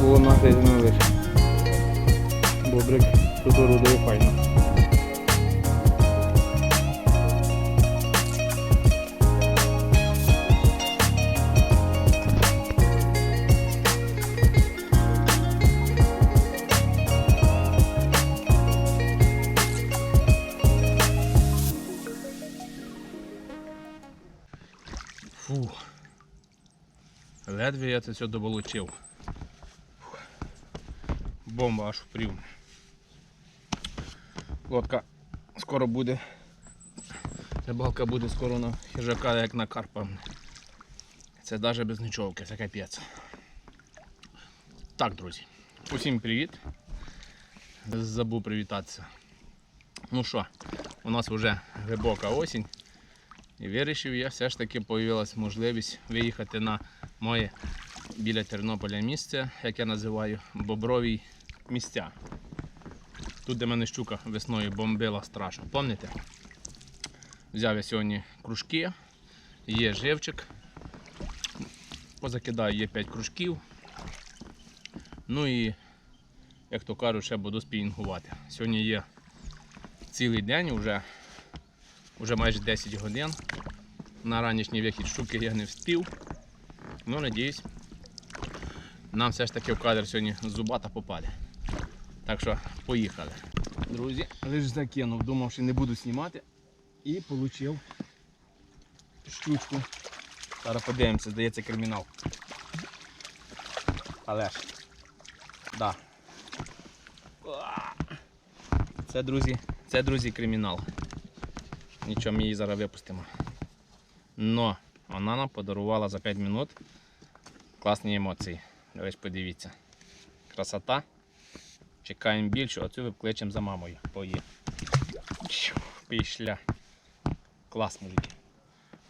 було нагрізано лише. Бобрик тут орудує файно. Фу. Ледве я це все доволочив. Бомба аж впрів. Лодка скоро буде. Рибалка буде скоро на хижака, як на карпа. Це навіть без нічовки, це капець. Так, друзі. Усім привіт. Забув привітатися. Ну що, у нас вже глибока осінь. І вирішив я все ж таки появилась можливість виїхати на моє біля Тернополя місце, як я називаю, боброві місця. Тут, де мене щука весною бомбила страшно. Пам'ятаєте? Взяв я сьогодні кружки, є живчик. Позакидаю є 5 кружків. Ну і, як то кажуть, ще буду спінінгувати. Сьогодні є цілий день, вже, вже майже 10 годин. На ранішній вихід щуки я не вспів. Ну, надіюсь, нам все ж таки в кадр сьогодні зубата попаде. Так що поїхали. Друзі, лише закинув, думав, що не буду знімати. І отримав щучку. Зараз подивимося, здається кримінал. Але ж. Да. Це, друзі, це, друзі, кримінал. Нічого, ми її зараз випустимо. Но вона нам подарувала за 5 минут класні емоції. Ви подивіться. Красота. Чекаємо більше, оцю викличемо за мамою. Пої. Пішля. Клас, мужики.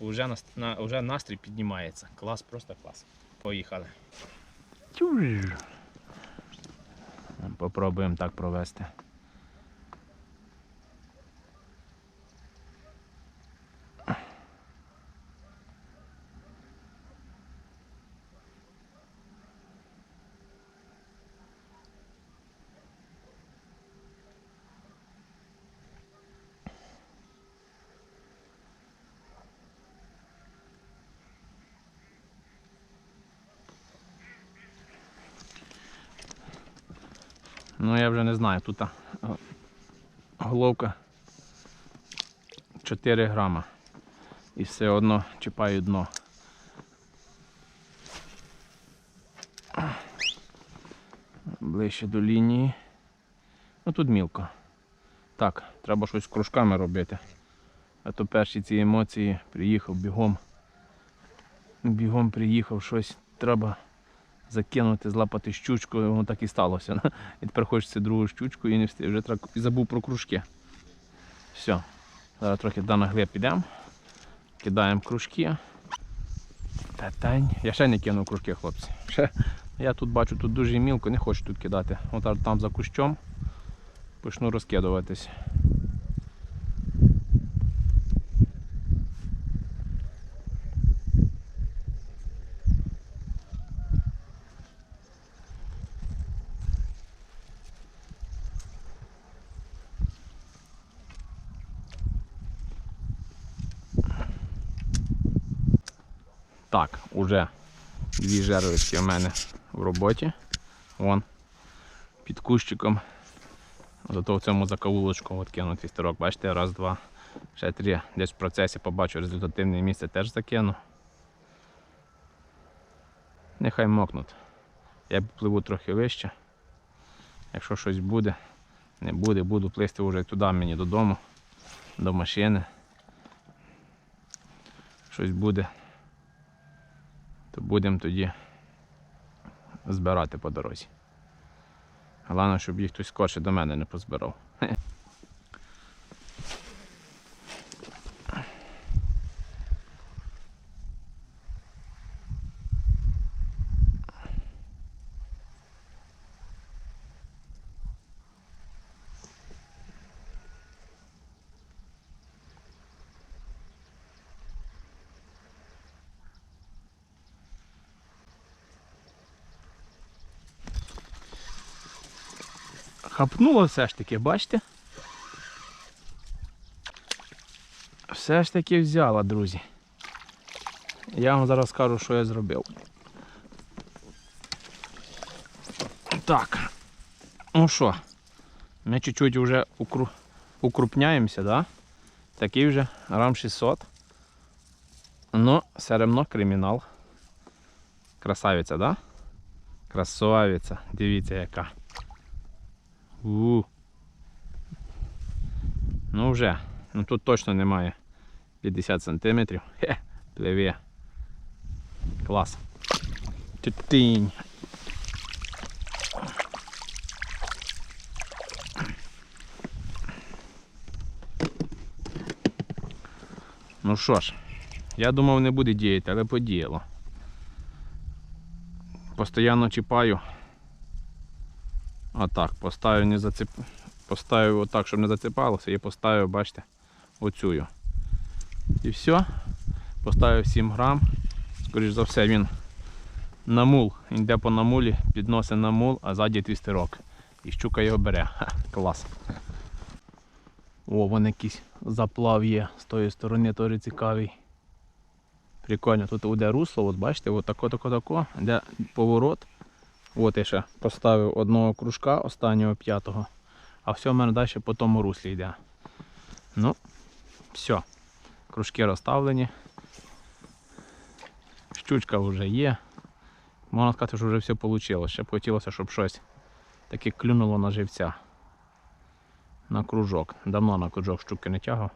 Уже, на, на, уже настрій піднімається. Клас, просто клас. Поїхали. Попробуємо так провести. Ну я вже не знаю, тут головка 4 грама. І все одно чіпаю дно. Ближче до лінії. Ну тут мілко. Так, треба щось з кружками робити. А то перші ці емоції приїхав бігом. Бігом приїхав, щось треба закинути, злапати щучку, воно так і сталося. І тепер хочеться другу щучку і не встиг. Вже треба... і забув про кружки. Все. Зараз трохи на глиб підемо. Кидаємо кружки. Та-тань. Я ще не кинув кружки, хлопці. Ще. Я тут бачу, тут дуже мілко, не хочу тут кидати. От там за кущом почну розкидуватись. Уже дві жерлички у мене в роботі. Вон під кущиком. Зато в цьому закавулочку от кинув вістерок. Бачите, раз, два, ще три. Десь в процесі побачу результативне місце теж закину. Нехай мокнуть. Я пливу трохи вище. Якщо щось буде, не буде, буду плисти вже туди мені додому, до машини. Щось буде, то будемо тоді збирати по дорозі. Головне, щоб їх хтось скорше до мене не позбирав. Хапнуло все ж таки, бачите? Все ж таки взяла, друзі. Я вам зараз скажу, що я зробив. Так. Ну що, ми чуть-чуть вже укру... укрупняємося, да? Такий вже грам 600. Ну, все равно кримінал. Красавиця, да? Красавиця. Дивіться яка. У. Ну вже. Ну тут точно немає 50 сантиметрів. Хе, пливе. Клас. Тютинь. Ну що ж, я думав не буде діяти, але подіяло. Постоянно чіпаю. Отак, поставив не зацеп... Поставив отак, щоб не зацепалося, і поставив, бачите, оцю. І все. Поставив 7 грам. Скоріш за все він на мул. Йде по намулі, підносить на мул, а ззаді твістерок. І щука його бере. Ха, клас. О, вон якийсь заплав є з тої сторони, теж цікавий. Прикольно, тут буде русло, от бачите, от тако, тако, тако, де поворот. От я ще поставив одного кружка, останнього п'ятого, а все в мене далі по тому руслі йде. Ну, все. Кружки розставлені. Щучка вже є. Можна сказати, що вже все вийшло. Ще б хотілося, щоб щось таке клюнуло на живця. На кружок. Давно на кружок щуки не тягав.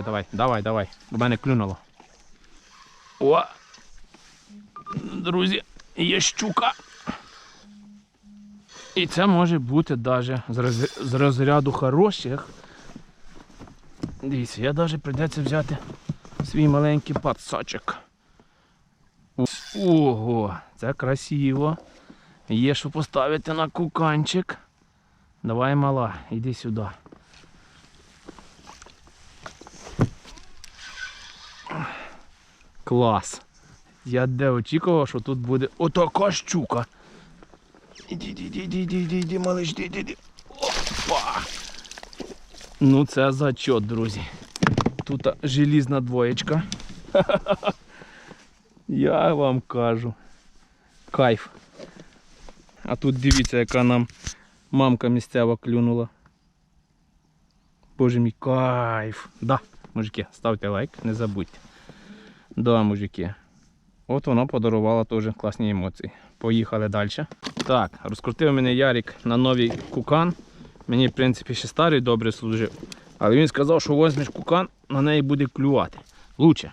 Давай, давай, давай. У мене клюнуло. О! Друзі, є щука. І це може бути навіть з розряду хороших. Дивіться, я навіть прийдеться взяти свій маленький пацачок. Ого, це красиво. Є що поставити на куканчик. Давай, мала, іди сюди. Клас. Я де очікував, що тут буде отака щука. Іди, іди, іди, іди, іди, малиш, іди, іди, іди. Опа. Ну це зачот, друзі. Тут желізна двоєчка. Я вам кажу. Кайф. А тут дивіться, яка нам мамка місцева клюнула. Боже мій кайф. Да, мужики, ставте лайк, не забудьте. Да, мужики. От воно подарувало теж класні емоції. Поїхали далі. Так, розкрутив мене Ярик на новий кукан. Мені, в принципі, ще старий добре служив. Але він сказав, що візьмеш кукан, на неї буде клювати. Лучше.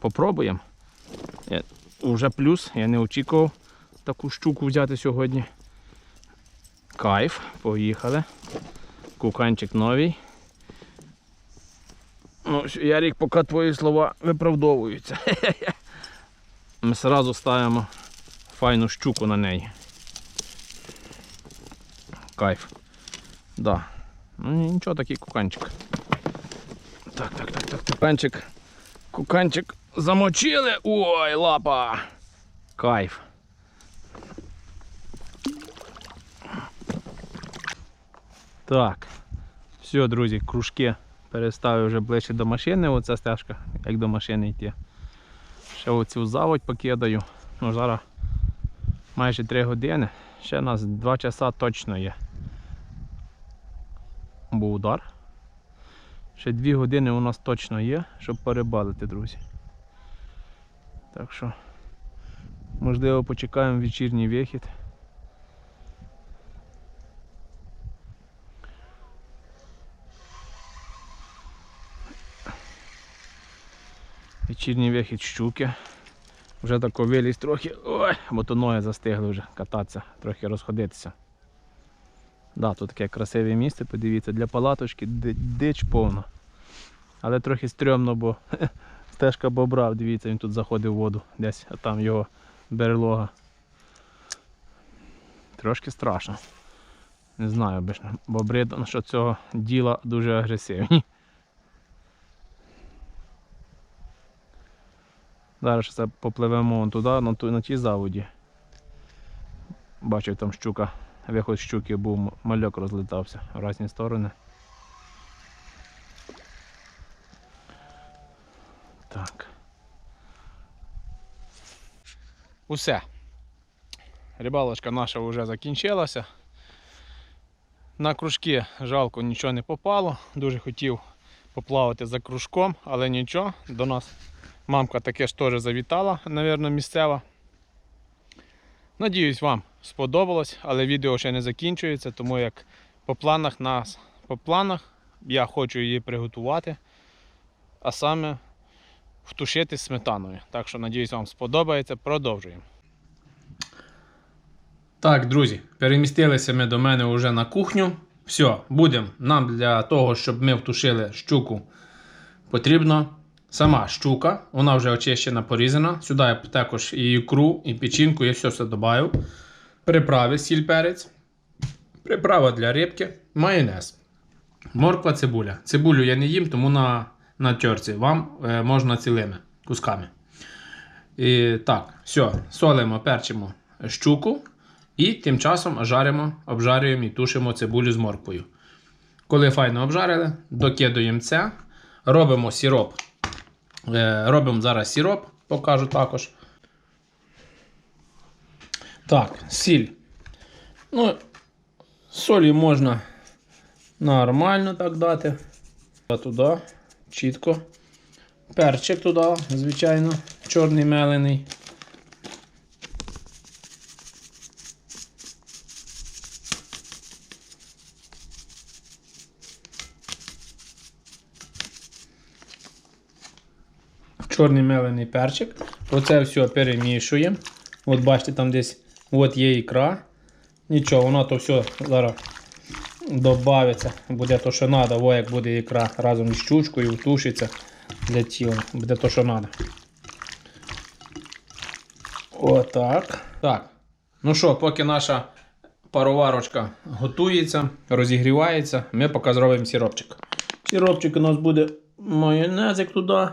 Попробуємо. Я, Уже плюс, я не очікував таку щуку взяти сьогодні. Кайф, поїхали. Куканчик новий. Ну, Ярик, поки твої слова виправдовуються. Ми одразу ставимо файну щуку на неї. Кайф. Да. Ну нічого, такий куканчик. Так, так, так, так, куканчик. Куканчик замочили. Ой, лапа. Кайф. Так. Все, друзі, кружки переставив вже ближче до машини, оця стежка, як до машини йти. Ще оцю заводь покидаю. Ну, зараз майже 3 години, ще у нас 2 часа точно є. Був удар. Ще 2 години у нас точно є, щоб перебалити, друзі. Так що, можливо, почекаємо вечірній вихід. Вечірній вихід щуки. Вже тако виліз трохи. Ой, бо то ноги застигли вже кататися, трохи розходитися. Да, тут таке красиве місце, подивіться, для палаточки дич повна. Але трохи стрьомно, бо стежка бобра, дивіться, він тут заходив в воду десь, а там його берлога. Трошки страшно. Не знаю, бобри що цього діла дуже агресивні. Зараз це попливемо туди, на, ту- на тій заводі. Бачив там щука. Виход щуки був, мальок розлітався в різні сторони. Так. Усе. Рибалочка наша вже закінчилася. На кружки жалко нічого не попало. Дуже хотів поплавати за кружком, але нічого. До нас мамка таке ж теж завітала, мабуть, місцева. Надіюсь, вам сподобалось, але відео ще не закінчується, тому як по планах нас, по планах я хочу її приготувати, а саме втушити сметаною. Так що, надіюсь, вам сподобається. Продовжуємо. Так, друзі, перемістилися ми до мене вже на кухню. Все, будемо. Нам для того, щоб ми втушили щуку, потрібно сама щука. Вона вже очищена, порізана. Сюди я також і ікру, і печінку, я все все додаю. Приправи, сіль перець. Приправа для рибки, майонез. Морква, цибуля. Цибулю я не їм, тому на, на терці. Вам е, можна цілими кусками. І, так, все, солимо, перчимо щуку. І тим часом жаримо, обжарюємо і тушимо цибулю з морквою. Коли файно обжарили, докидуємо це, робимо сироп. Е, робимо зараз сироп, покажу також. Так, сіль. Ну, солі можна нормально так дати. Туди, чітко. Перчик туди, звичайно, чорний мелений. Чорний мелений перчик. Оце все перемішуємо. От бачите, там десь от є ікра. Нічого, воно то все зараз додається. Буде то, що треба, во як буде ікра разом з щучкою, тушиться для тіла. Буде то, що треба. Отак. Так. Ну що, поки наша пароварочка готується, розігрівається, ми поки зробимо сиропчик. Сиропчик у нас буде майонезик туди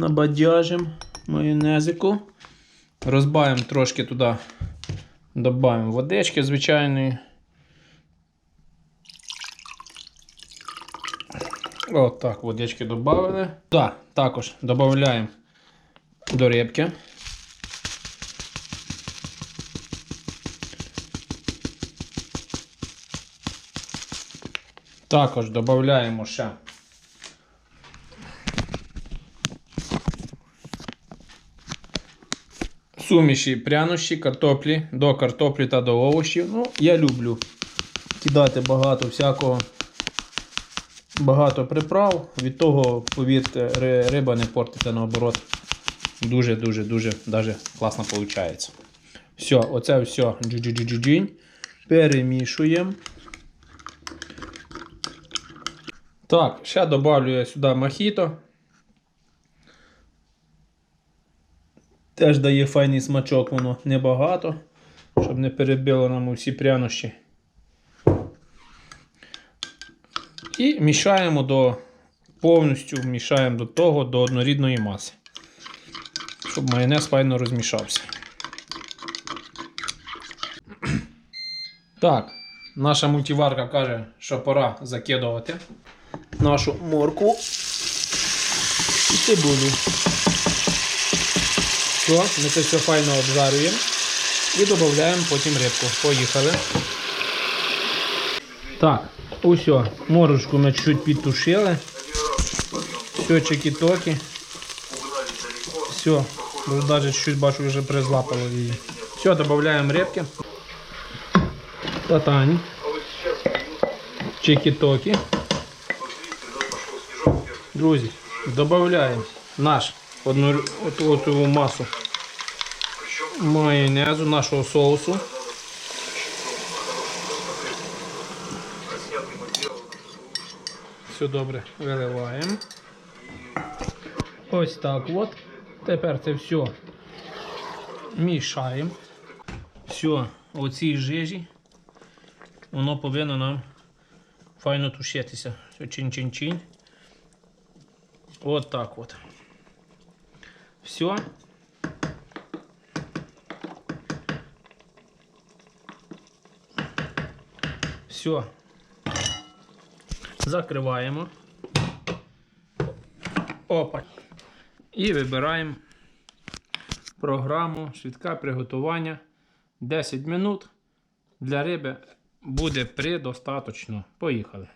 набадяжимо майонезику. Розбавимо трошки туди, додаємо водички звичайної. От так, водички додали. Так, також додаємо до рибки. Також додаємо ще суміші прянощі, картоплі до картоплі та до овочів. Ну, я люблю кидати багато всякого, багато приправ. Від того, повірте, риба не портиться наоборот. Дуже-дуже дуже даже класно виходить. Все, оце все джі-джі-джі-джінь. Перемішуємо. Так, ще добавлю я сюди мохіто. Теж дає файний смачок, воно небагато, щоб не перебило нам усі прянощі. І мішаємо до повністю мішаємо до того, до однорідної маси. Щоб майонез файно розмішався. Так, наша мультиварка каже, що пора закидувати нашу морку і цибулю. Все, ми це все файно обжарюємо і додаємо потім рибку. Поїхали. Так, усе, морочку ми чуть підтушили. Все, чекі-токи. Все, навіть чуть бачу вже призлапало її. Все, додаємо рибки. Татань. Чекі-токи. Друзі, додаємо наш одну оту, оту масу майонезу, нашого соусу. Все добре, виливаємо. Ось так от. Тепер це все мішаємо. Все, оцій жижі воно повинно нам файно тушитися. Все чин-чин-чин. От так от. Все. Все. Закриваємо. Опа. І вибираємо програму швидке приготування 10 минут. Для риби буде предостаточно. Поїхали.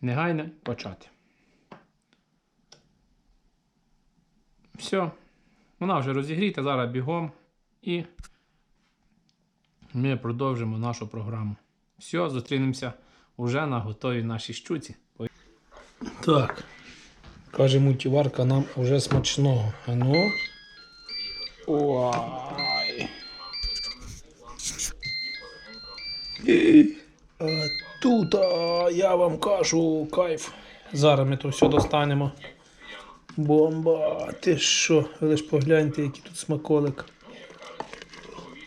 Негайно почати. Все. Вона вже розігріта, зараз бігом і ми продовжимо нашу програму. Все, зустрінемося вже на готовій нашій щуці. Так. Каже мультиварка нам уже смачного. А ну. Ой. А тут, а, я вам кажу, кайф. Зараз ми то все достанемо. Бомба, ти що? Ви лиш погляньте, який тут смаколик.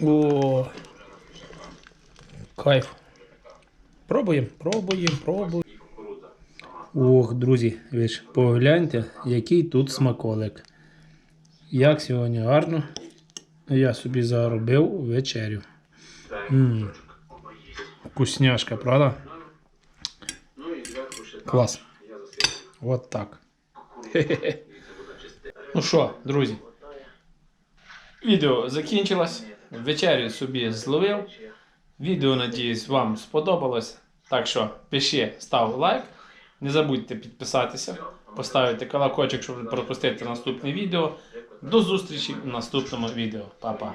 О. Кайф. Пробуємо, пробуємо, пробуємо. Ох, друзі, ви ж погляньте, який тут смаколик. Як сьогодні гарно. Я собі заробив вечерю. М. Вкусняшка, правда? Клас. От так. Ну що, друзі? Відео закінчилось. Вечерю собі зловив. Відео, надіюсь, вам сподобалось. Так що пиши, став лайк. Не забудьте підписатися, поставити колокольчик, щоб не пропустити наступне відео. До зустрічі в наступному відео. Па-па.